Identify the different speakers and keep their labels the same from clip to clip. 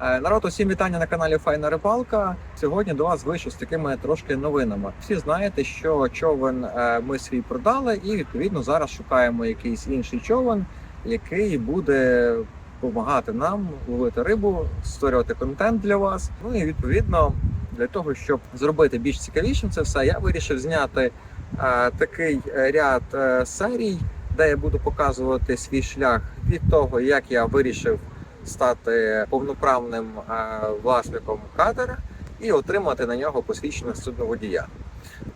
Speaker 1: Е, Народ, усім вітання на каналі Файна Рибалка. Сьогодні до вас вийшов з такими трошки новинами. Всі знаєте, що човен е, ми свій продали, і відповідно зараз шукаємо якийсь інший човен, який буде допомагати нам ловити рибу, створювати контент для вас. Ну і відповідно для того, щоб зробити більш цікавішим це все, я вирішив зняти е, такий ряд серій, де я буду показувати свій шлях від того, як я вирішив стати повноправним е, власником катера і отримати на нього посвідчення судноводія.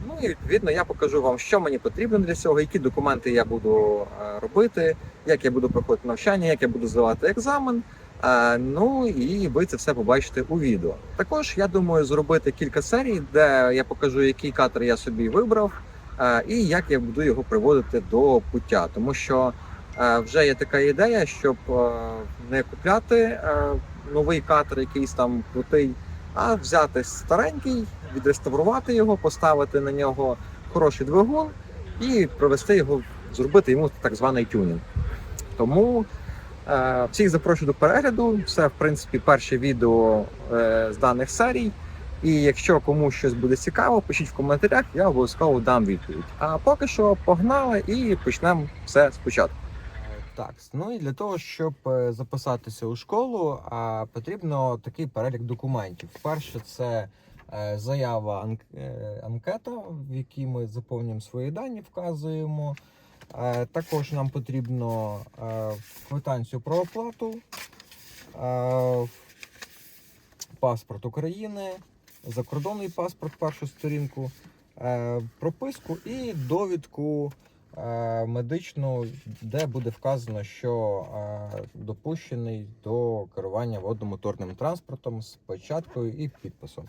Speaker 1: Ну і відповідно я покажу вам, що мені потрібно для цього, які документи я буду е, робити, як я буду проходити навчання, як я буду здавати екзамен. Е, Ну і ви це все побачите у відео. Також я думаю зробити кілька серій, де я покажу, який катер я собі вибрав, і як я буду його приводити до пуття, тому що вже є така ідея, щоб е, не купляти е, новий катер, якийсь там крутий, а взяти старенький, відреставрувати його, поставити на нього хороший двигун і провести його, зробити йому так званий тюнінг. Тому е, всіх запрошую до перегляду. Це, в принципі, перше відео е, з даних серій. І якщо комусь щось буде цікаво, пишіть в коментарях, я обов'язково дам відповідь. А поки що погнали і почнемо все спочатку. Так, ну і для того, щоб е, записатися у школу, потрібно такий перелік документів. Перше, це е, заява е, анкета, в якій ми заповнюємо свої дані, вказуємо. Також нам потрібно квитанцію про оплату, паспорт України, закордонний паспорт, першу сторінку, прописку і довідку медичну, де буде вказано, що е, допущений до керування водномоторним транспортом з початкою і підписом.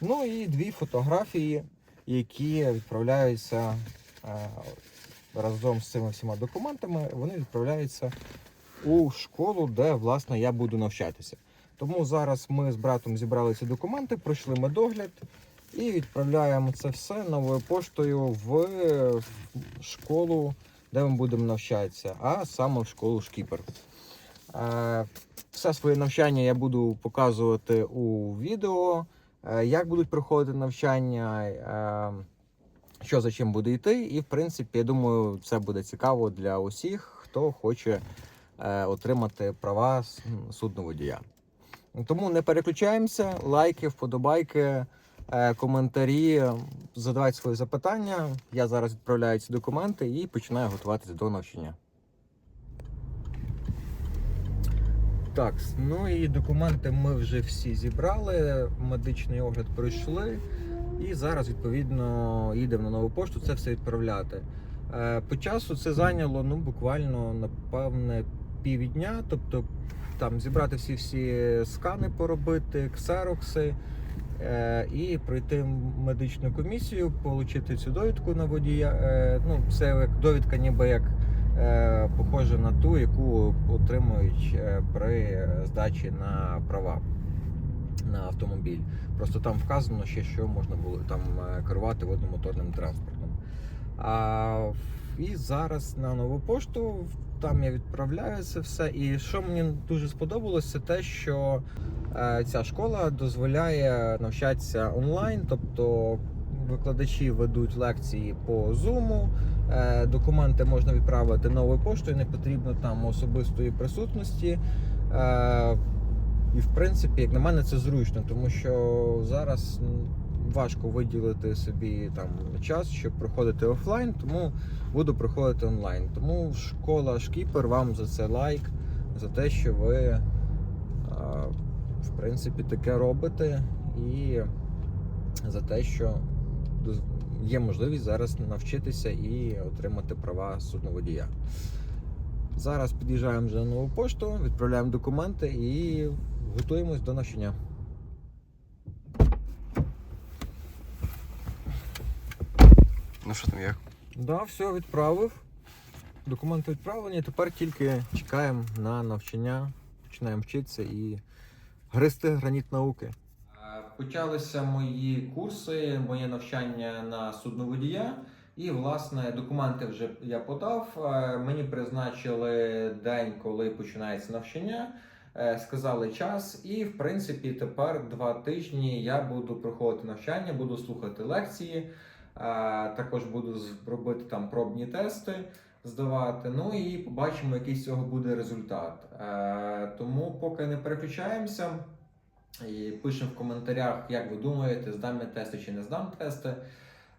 Speaker 1: Ну і дві фотографії, які відправляються е, разом з цими всіма документами, вони відправляються у школу, де власне я буду навчатися. Тому зараз ми з братом зібрали ці документи, пройшли медогляд і відправляємо це все новою поштою в школу, де ми будемо навчатися, а саме в школу Шкіпер. Е, Все своє навчання я буду показувати у відео, е, як будуть проходити навчання, е, що за чим буде йти. І, в принципі, я думаю, це буде цікаво для усіх, хто хоче отримати права судноводія. Тому не переключаємося, лайки, вподобайки, коментарі, задавайте свої запитання. Я зараз відправляю ці документи і починаю готуватися до навчання. Так, ну і документи ми вже всі зібрали, медичний огляд пройшли. І зараз, відповідно, їдемо на нову пошту це все відправляти. Е, По часу це зайняло ну, буквально, напевне, півдня. Тобто там зібрати всі всі скани поробити, ксерокси е, і пройти медичну комісію, отримати цю довідку на водія. Е, ну, це як довідка, ніби як е, похожа на ту, яку отримують е, при здачі на права на автомобіль. Просто там вказано ще, що можна було там е, керувати водномоторним транспортом. А, і зараз на нову пошту там я відправляю це все. І що мені дуже сподобалося, це те, що е, ця школа дозволяє навчатися онлайн, тобто викладачі ведуть лекції по Zoom, е, документи можна відправити новою поштою, не потрібно там особистої присутності. Е, і в принципі, як на мене, це зручно, тому що зараз важко виділити собі там час, щоб проходити офлайн, тому буду проходити онлайн. Тому школа Шкіпер вам за це лайк, за те, що ви в принципі таке робите, і за те, що є можливість зараз навчитися і отримати права судноводія. Зараз під'їжджаємо вже на нову пошту, відправляємо документи і готуємось до навчання.
Speaker 2: Ну що там як?
Speaker 1: Да, все, відправив. Документи відправлені. Тепер тільки чекаємо на навчання, починаємо вчитися і гристи граніт науки. Почалися мої курси, моє навчання на судноводія. І, власне, документи вже я подав. Мені призначили день, коли починається навчання. е, сказали час, і в принципі тепер два тижні я буду проходити навчання, буду слухати лекції, також буду робити там пробні тести. Здавати, ну і побачимо, який з цього буде результат. Е, тому поки не переключаємося, і пишемо в коментарях, як ви думаєте, здам я тести чи не здам тести.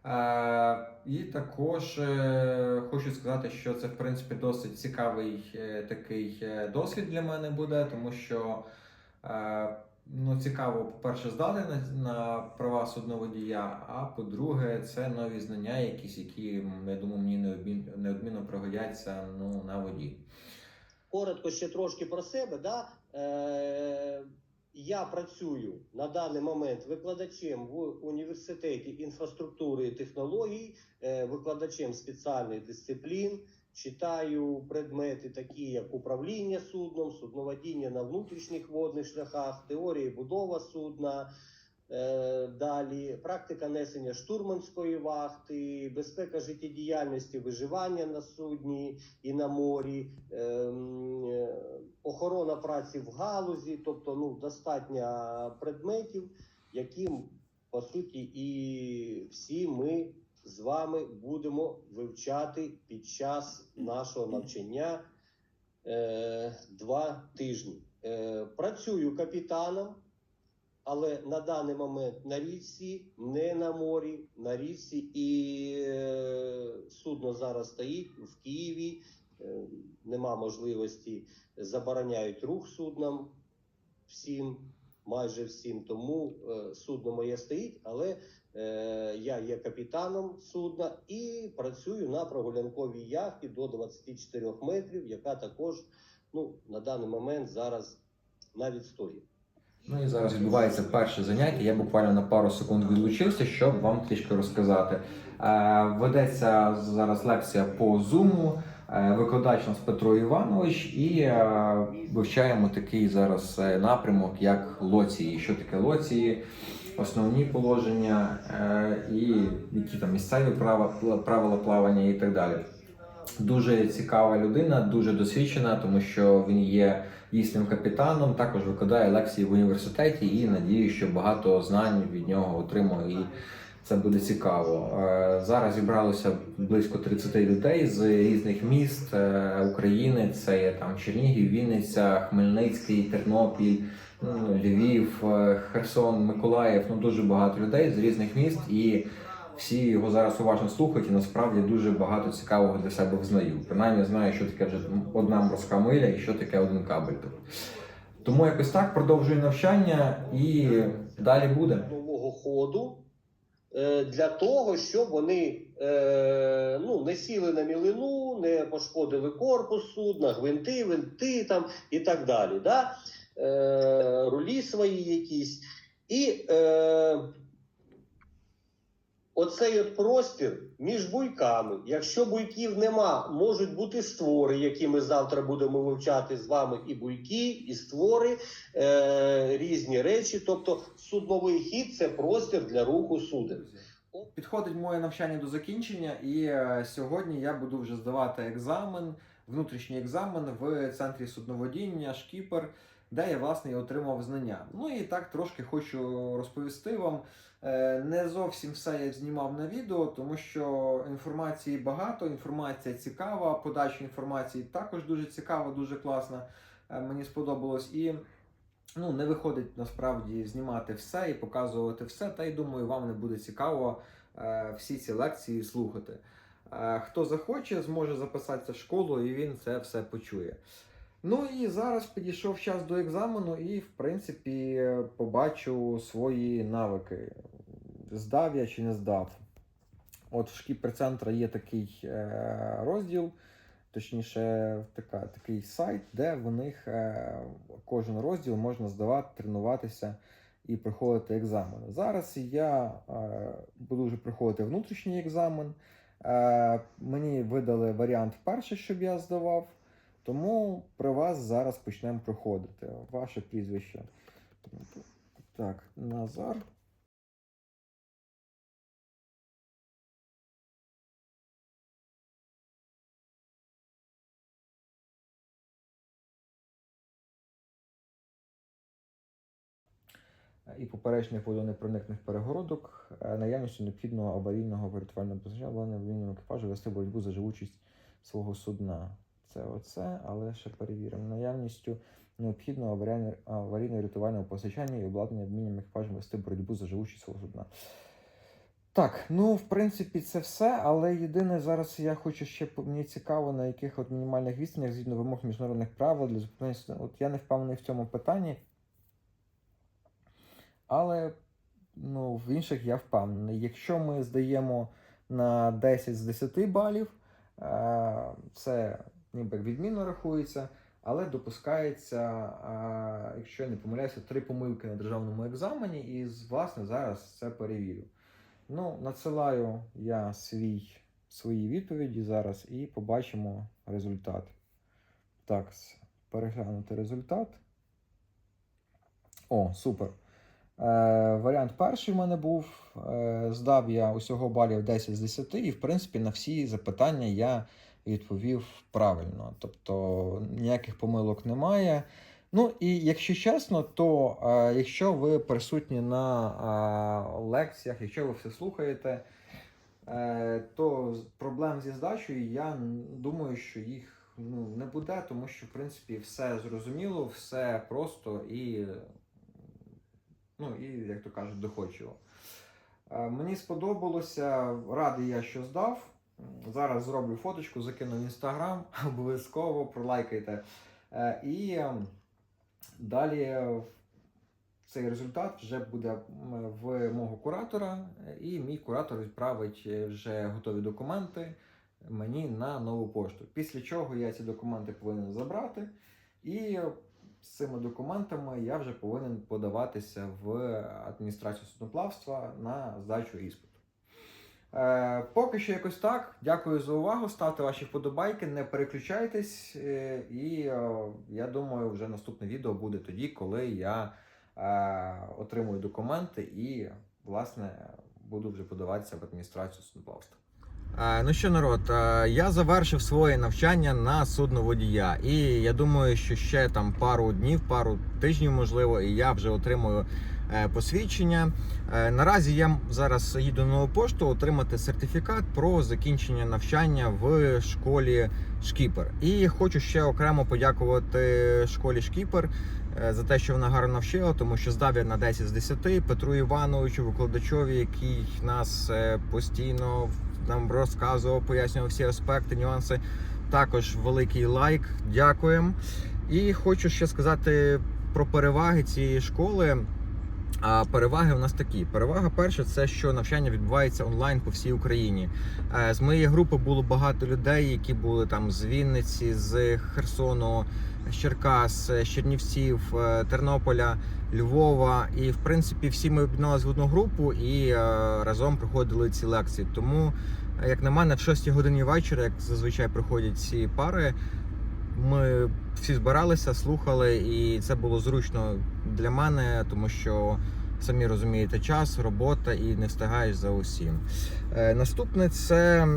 Speaker 1: Е, і також е, хочу сказати, що це в принципі досить цікавий е, такий е, досвід для мене буде, тому що е, ну, цікаво, по-перше, здати на, на права судноводія, а по-друге, це нові знання, якісь, які я думаю, мені неодмін- неодмінно пригодяться ну, на воді.
Speaker 3: Коротко ще трошки про себе. Да? Е, я працюю на даний момент викладачем в університеті інфраструктури і технологій, е, викладачем спеціальних дисциплін. Читаю предмети, такі як управління судном, судноводіння на внутрішніх водних шляхах, теорія і будова судна. Е, Далі практика несення штурманської вахти, безпека життєдіяльності, виживання на судні і на морі, ем, е, охорона праці в галузі, тобто ну, достатньо предметів, яким по суті і всі ми з вами будемо вивчати під час нашого навчання е, два тижні. Е, працюю капітаном, але на даний момент на річці, не на морі, на річці, і е, судно зараз стоїть в Києві. Е, нема можливості, забороняють рух суднам всім, майже всім. Тому е, судно моє стоїть, але я є капітаном судна і працюю на прогулянковій яхті до 24 метрів, яка також ну, на даний момент зараз на відстої.
Speaker 1: Ну і зараз відбувається перше заняття. Я буквально на пару секунд відлучився, щоб вам трішки розказати. Е, Ведеться зараз лекція по Zoom. Е, Викладач у нас Петро Іванович, і е, вивчаємо такий зараз е, напрямок, як лоції. Що таке лоції, основні положення е, і які там місцеві права, правила плавання і так далі. Дуже цікава людина, дуже досвідчена, тому що він є дійсним капітаном, також викладає лекції в університеті і надію, що багато знань від нього отримую. І це буде цікаво. Е, Зараз зібралося близько 30 людей з різних міст е, України. Це є там Чернігів, Вінниця, Хмельницький, Тернопіль, Львів, е, Херсон, Миколаїв. Ну дуже багато людей з різних міст і. Всі його зараз уважно слухають, і насправді дуже багато цікавого для себе взнаю. Принаймні знаю, що таке вже одна морська миля і що таке один кабель. Тому якось так продовжую навчання і далі буде.
Speaker 3: нового ходу е, для того, щоб вони е, ну, не сіли на мілину, не пошкодили корпус судна, гвинти, винти там і так далі. Да? Е, рулі свої якісь. І е, оцей от простір між буйками. Якщо буйків нема, можуть бути створи, які ми завтра будемо вивчати з вами, і буйки, і створи, е, різні речі. Тобто судновий хід це простір для руху суден.
Speaker 1: Підходить моє навчання до закінчення, і е, сьогодні я буду вже здавати екзамен, внутрішній екзамен в центрі судноводіння Шкіпер, де я власне і отримав знання. Ну і так трошки хочу розповісти вам. Е, Не зовсім все я знімав на відео, тому що інформації багато, інформація цікава, подача інформації також дуже цікава, дуже класна. Е, Мені сподобалось і. Ну, не виходить насправді знімати все і показувати все. Та й думаю, вам не буде цікаво е, всі ці лекції слухати. Хто захоче, зможе записатися в школу і він це все почує. Ну і зараз підійшов час до екзамену, і, в принципі, побачу свої навики. Здав я чи не здав. От в шкіперцентра є такий е, розділ, точніше, така, такий сайт, де в них е, кожен розділ можна здавати, тренуватися і проходити екзамени. Зараз я е, буду вже проходити внутрішній екзамен. Е, мені видали варіант перший, щоб я здавав. Тому при вас зараз почнемо проходити. Ваше прізвище. Так, Назар. і поперечних водонепроникних перегородок, е, наявністю необхідного аварійного врятувального позначення, аварійному екіпажу вести боротьбу за живучість свого судна. Це оце, але ще перевіримо. Наявністю необхідного аварійно- аварійно-рятувального постачання і обладнання адмінним екіпажем вести боротьбу за живучість свого судна. Так, ну в принципі, це все. Але єдине зараз я хочу ще мені цікаво, на яких от мінімальних відстанях згідно вимог міжнародних правил для зупинення. От я не впевнений в цьому питанні. Але ну, в інших я впевнений. Якщо ми здаємо на 10 з 10 балів, е, це ніби відмінно рахується, але допускається, якщо я не помиляюся, три помилки на державному екзамені, і власне зараз це перевірю. Ну, надсилаю я свій, свої відповіді зараз і побачимо результат. Так, переглянути результат. О, супер. Е, варіант перший в мене був. Е, здав я усього балів 10 з 10, і в принципі на всі запитання я відповів правильно. Тобто ніяких помилок немає. Ну і якщо чесно, то е, якщо ви присутні на е, лекціях, якщо ви все слухаєте, е, то проблем зі здачею я думаю, що їх ну, не буде, тому що в принципі все зрозуміло, все просто і, ну, і як то кажуть, доходчиво. Е, Мені сподобалося, радий я, що здав. Зараз зроблю фоточку, закину в інстаграм, обов'язково пролайкайте. Е, І ем, далі е, цей результат вже буде в мого куратора, е, і мій куратор відправить е, вже готові документи мені на нову пошту. Після чого я ці документи повинен забрати, і з цими документами я вже повинен подаватися в адміністрацію судноплавства на здачу іспиту. Е, поки що якось так. Дякую за увагу. Ставте ваші вподобайки, не переключайтесь. е, і е, я думаю, вже наступне відео буде тоді, коли я е, отримую документи і, власне, буду вже подаватися в адміністрацію судноплавства. Ну що, народ, я завершив своє навчання на судноводія, і я думаю, що ще там пару днів, пару тижнів, можливо, і я вже отримую е, посвідчення. Е, Наразі я зараз їду на пошту отримати сертифікат про закінчення навчання в школі Шкіпер. І хочу ще окремо подякувати школі Шкіпер е, за те, що вона гарно навчила, тому що здав я на 10 з 10 Петру Івановичу, викладачові, який нас постійно нам розказував, пояснював всі аспекти, нюанси. Також великий лайк. Дякуємо. І хочу ще сказати про переваги цієї школи. А переваги у нас такі: перевага перша це що навчання відбувається онлайн по всій Україні. Е, З моєї групи було багато людей, які були там з Вінниці, з Херсону, Черкас, Чернівців, е, Тернополя, Львова. І в принципі всі ми об'єдналися в одну групу і е, разом проходили ці лекції. Тому, як на мене, в 6 годині вечора, як зазвичай проходять ці пари. Ми всі збиралися, слухали, і це було зручно для мене, тому що самі розумієте час, робота і не встигаєш за усім. Е, наступне це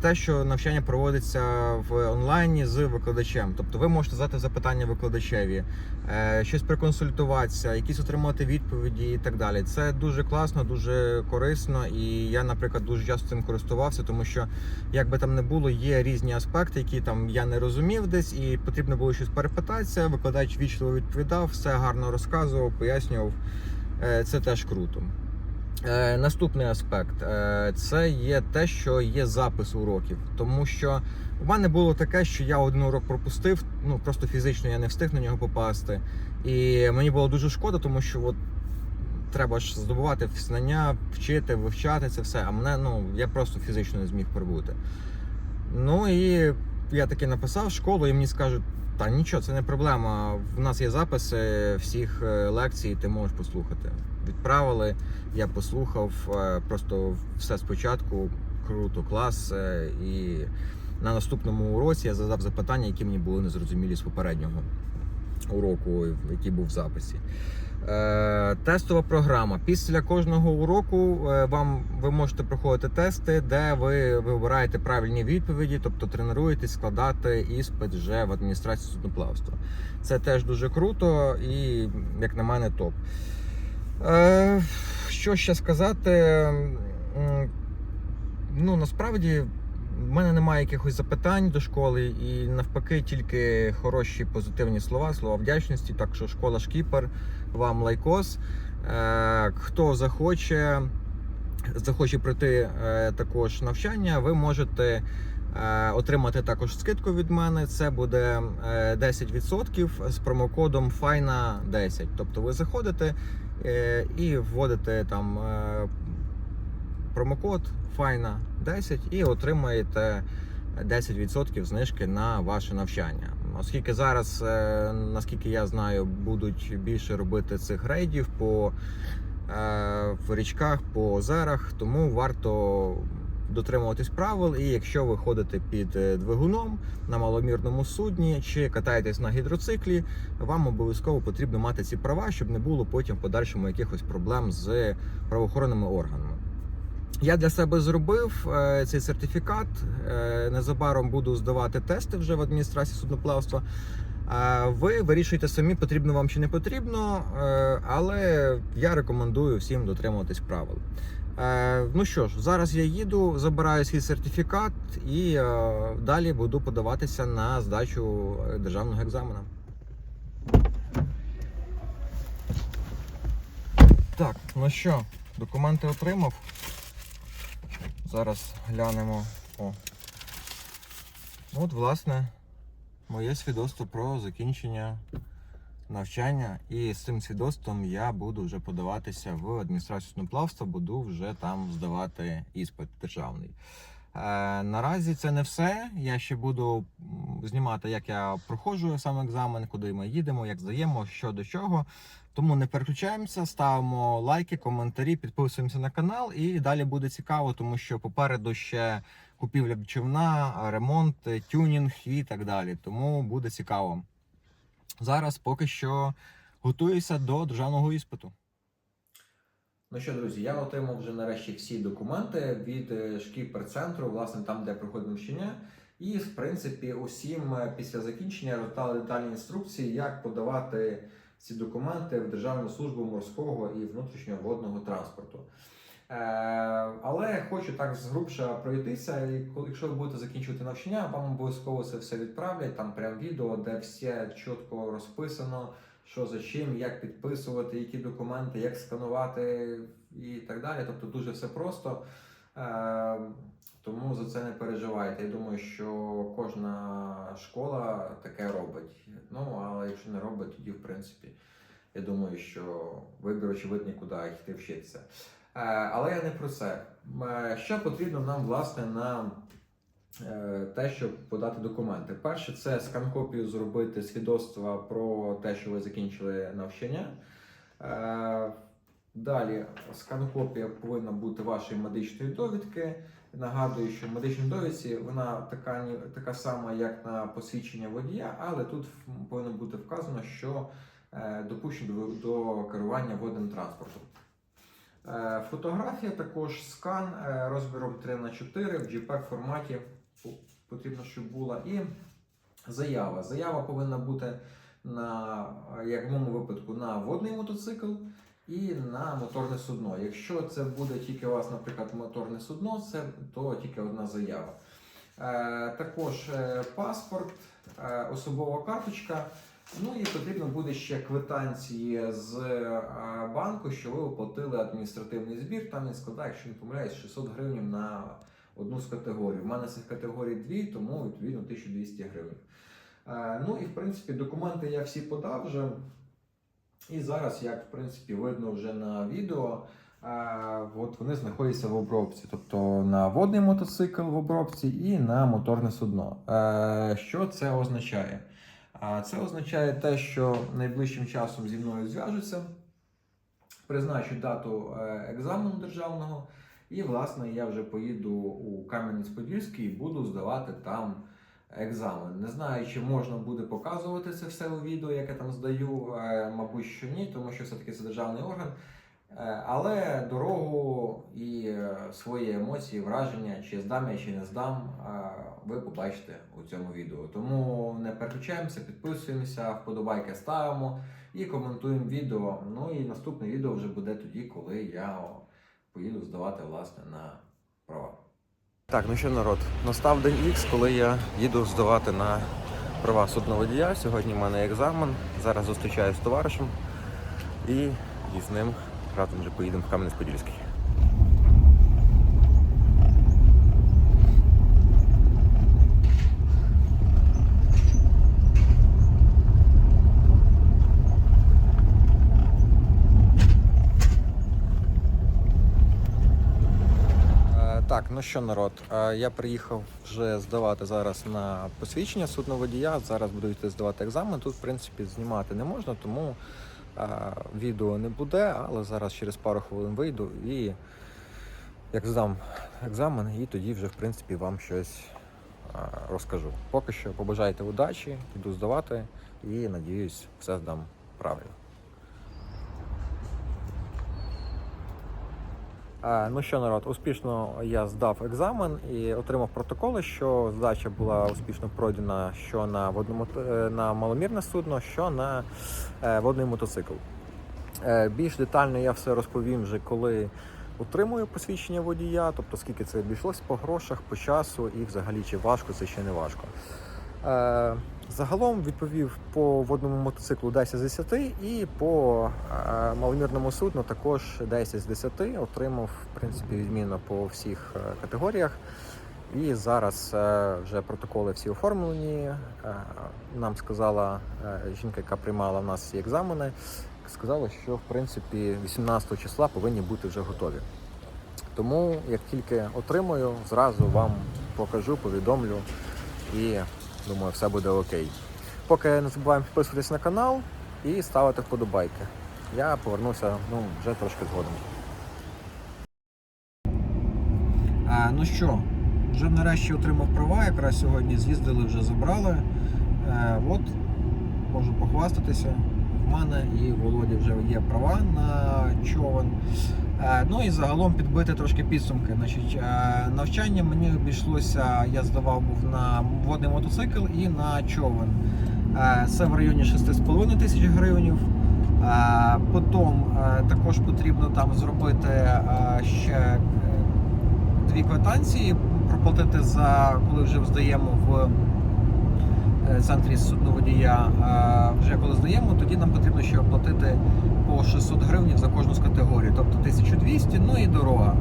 Speaker 1: те, що навчання проводиться в онлайні з викладачем. Тобто ви можете задати запитання викладачеві, е, щось проконсультуватися, якісь отримати відповіді і так далі. Це дуже класно, дуже корисно, і я, наприклад, дуже часто цим користувався, тому що як би там не було, є різні аспекти, які там я не розумів десь, і потрібно було щось перепитатися. Викладач вічливо відповідав, все гарно розказував, пояснював. Е, Це теж круто. Е, Наступний аспект е, це є те, що є запис уроків, тому що у мене було таке, що я один урок пропустив, ну просто фізично я не встиг на нього попасти. І мені було дуже шкода, тому що от треба ж здобувати знання, вчити, вивчати це все. А мене ну я просто фізично не зміг прибути. Ну і я таки написав школу, і мені скажуть, та нічого, це не проблема. В нас є записи всіх е, лекцій, ти можеш послухати. Відправили, я послухав е, просто все спочатку. Круто, клас. е, І на наступному уроці я задав запитання, які мені були незрозумілі з попереднього уроку, який був в записі. Е, тестова програма. Після кожного уроку е, вам ви можете проходити тести, де ви вибираєте правильні відповіді, тобто тренуєтесь складати іспит вже в адміністрації судноплавства. Це теж дуже круто і, як на мене, топ. Е, що ще сказати? Ну, насправді, в мене немає якихось запитань до школи, і навпаки, тільки хороші позитивні слова, слова вдячності. Так що школа Шкіпер, вам лайкос. Е, хто захоче, захоче пройти е, також навчання, ви можете. е, Отримати також скидку від мене. Це буде е, 10% з промокодом FINA10. Тобто ви заходите і вводите там промокод FINA10 і отримаєте 10% знижки на ваше навчання. Оскільки зараз, е, наскільки я знаю, будуть більше робити цих рейдів по е, в річках, по озерах, тому варто дотримуватись правил. І якщо ви ходите під е, двигуном на маломірному судні чи катаєтесь на гідроциклі, вам обов'язково потрібно мати ці права, щоб не було потім в подальшому якихось проблем з правоохоронними органами. Я для себе зробив е, цей сертифікат. Е, незабаром буду здавати тести вже в адміністрації судноплавства. Е, ви вирішуєте самі, потрібно вам чи не потрібно, але я рекомендую всім дотримуватись правил. Ну що ж, зараз я їду, забираю свій сертифікат і далі буду подаватися на здачу державного екзамену. Так, ну що, документи отримав. Зараз глянемо. О. От, власне, моє свідоцтво про закінчення навчання. І з цим свідоцтвом я буду вже подаватися в адміністрацію судноплавства, буду вже там здавати іспит державний. Е, наразі це не все. Я ще буду знімати, як я проходжу сам екзамен, куди ми їдемо, як здаємо, що до чого. Тому не переключаємося, ставимо лайки, коментарі, підписуємося на канал, і далі буде цікаво, тому що попереду ще купівля човна, ремонт, тюнінг і так далі. Тому буде цікаво. Зараз поки що готуюся до державного іспиту. Ну що, друзі, я отримав вже нарешті всі документи від е, шкіпер-центру, власне, там, де проходить навчання. І, в принципі, усім е, після закінчення роздали детальні інструкції, як подавати ці документи в Державну службу морського і внутрішнього водного транспорту. Е, але хочу так згрубше пройтися. І якщо ви будете закінчувати навчання, вам обов'язково це все відправлять. Там прям відео, де все чітко розписано, що за чим, як підписувати, які документи, як сканувати і так далі. Тобто дуже все просто. Тому за це не переживайте. Я думаю, що кожна школа таке робить. Ну, але якщо не робить, тоді, в принципі, я думаю, що вибір очевидний, куди йти вчитися. Е, Але я не про це. Е, Що потрібно нам, власне, на е, те, щоб подати документи? Перше, це скан-копію зробити свідоцтва про те, що ви закінчили навчання. Далі скан-копія повинна бути вашої медичної довідки. Нагадую, що в медичній довідці вона така, така сама, як на посвідчення водія, але тут повинно бути вказано, що е, допущено до, керування водним транспортом. Е, Фотографія також скан е, розміром 3 на 4 в JPEG форматі потрібно, щоб була. І заява. Заява повинна бути на, як в моєму випадку, на водний мотоцикл і на моторне судно. Якщо це буде тільки у вас, наприклад, моторне судно, це то тільки одна заява. Е, також е, паспорт, е, особова карточка. Ну і потрібно буде ще квитанції з банку, що ви оплатили адміністративний збір. Там він складає, якщо не помиляюсь, 600 гривень на одну з категорій. У мене цих категорій дві, тому відповідно 1200 гривень. Ну і в принципі документи я всі подав вже. І зараз, як в принципі видно вже на відео, от вони знаходяться в обробці, тобто на водний мотоцикл в обробці і на моторне судно. Е, Що це означає? Це означає те, що найближчим часом зі мною зв'яжуться, призначу дату е, екзамену державного, і, власне, я вже поїду у Кам'янець-Подільський і буду здавати там екзамен. Не знаю, чи можна буде показувати це все у відео, яке там здаю, е, мабуть, що ні, тому що все-таки це державний орган. Е, Але дорогу і е, свої емоції, враження, чи здам я, чи не здам, ви побачите у цьому відео. Тому не переключаємося, підписуємося, вподобайки ставимо. і коментуємо відео. Ну і наступне відео вже буде тоді, коли я поїду здавати власне на права. Так, ну що народ, настав день X, коли я їду здавати на права судноводія. Сьогодні в мене екзамен. Зараз зустрічаюся з товаришем і, і з ним разом вже поїдемо в Кам'янець-Подільський. Е, Так, ну що, народ, я приїхав вже здавати зараз на посвідчення судного водія. Зараз буду йти здавати екзамен. Тут, в принципі, знімати не можна, тому відео не буде, але зараз через пару хвилин вийду і як здам екзамен, і тоді вже, в принципі, вам щось розкажу. Поки що побажайте удачі, йду здавати і надіюсь, все здам правильно. Ну що, народ, успішно я здав екзамен і отримав протоколи, що здача була успішно пройдена що на водному е, на маломірне судно, що на е, водний мотоцикл. Е, Більш детально я все розповім вже коли отримую посвідчення водія, тобто скільки це обійшлось по грошах, по часу і взагалі чи важко це чи не важко. Загалом відповів по водному мотоциклу 10 з 10 і по е, маломірному судну також 10 з 10. Отримав в принципі відмінно по всіх е, категоріях. І зараз е, вже протоколи всі оформлені. Нам сказала жінка, яка приймала в нас ці екзамени, сказала, що в принципі 18 числа повинні бути вже готові. Тому як тільки отримаю, зразу вам покажу, повідомлю і думаю, все буде окей. Поки не забуваємо підписуватись на канал і ставити вподобайки. Я повернуся ну, вже трошки згодом. А, ну що, вже нарешті отримав права, якраз сьогодні з'їздили, вже забрали. Е, от, можу похвастатися. В мене і в Володі вже є права на човен. Е, Ну і загалом підбити трошки підсумки. Значить, е, навчання мені обійшлося, я здавав був на водний мотоцикл і на човен. Е, Це в районі 6,5 тисяч гривень. Потім також потрібно там зробити ще дві квитанції, проплатити за коли вже здаємо в е, центрі судноводія. е, Вже коли здаємо, тоді нам потрібно ще оплатити по 600 гривень за кожну з категорій, тобто 1200, ну і дорога.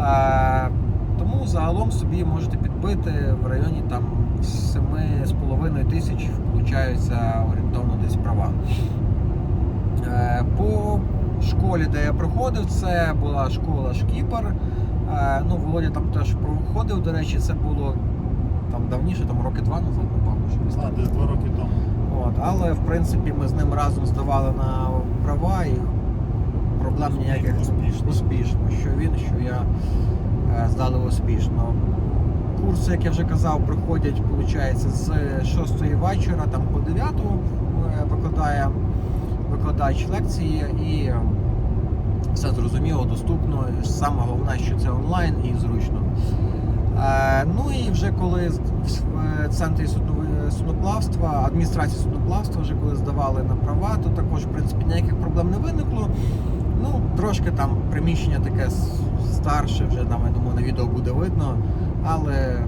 Speaker 1: Е, Тому загалом собі можете підбити в районі там 7,5 тисяч, получаються орієнтовно десь права. Е, По школі, де я проходив, це була школа Шкіпер. Е, Ну, Володя там теж проходив, до речі, це було там давніше, там роки два назад, напевно, що десь
Speaker 4: А, десь два роки тому.
Speaker 1: От, але в принципі ми з ним разом здавали на права і проблем ніяких
Speaker 4: Успішно.
Speaker 1: успішно. Що він, що я е, здали успішно. Курси, як я вже казав, проходять виходить, з 6 вечора там по 9 е, викладає викладач лекції і все зрозуміло, доступно. Саме головне, що це онлайн і зручно. Е, Ну і вже коли в центрі суднови- судноплавства, адміністрації судноплавства, вже коли здавали на права, то також в принципі ніяких проблем не виникло. Ну, трошки там приміщення таке старше, вже там, я думаю, на відео буде видно, але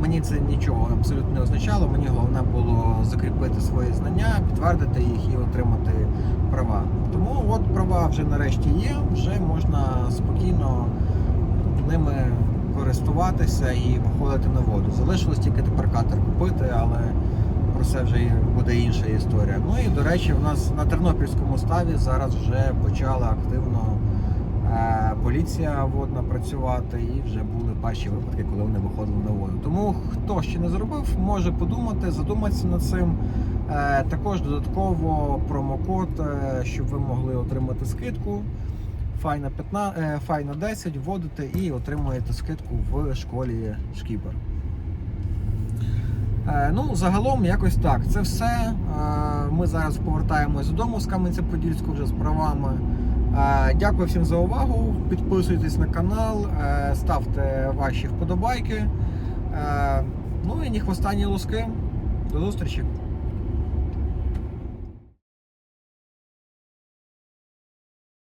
Speaker 1: мені це нічого абсолютно не означало. Мені головне було закріпити свої знання, підтвердити їх і отримати права. Тому от права вже нарешті є, вже можна спокійно ними користуватися і виходити на воду. Залишилось тільки тепер катер купити, але про це вже буде інша історія. Ну і до речі, в нас на Тернопільському ставі зараз вже почала активно е, поліція водна працювати, і вже були перші випадки, коли вони виходили на воду. Тому хто ще не зробив, може подумати, задуматися над цим. Е, також додатково промокод, е, щоб ви могли отримати скидку. Файна 15, е, Файна 10 вводите і отримуєте скидку в школі Шкіпер. Е, Ну, загалом якось так. Це все. Е, Ми зараз повертаємось додому з Кам'янця-Подільську вже з правами. Дякую всім за увагу. Підписуйтесь на канал, ставте ваші вподобайки. Ну і ні хвоста, ні луски. До зустрічі!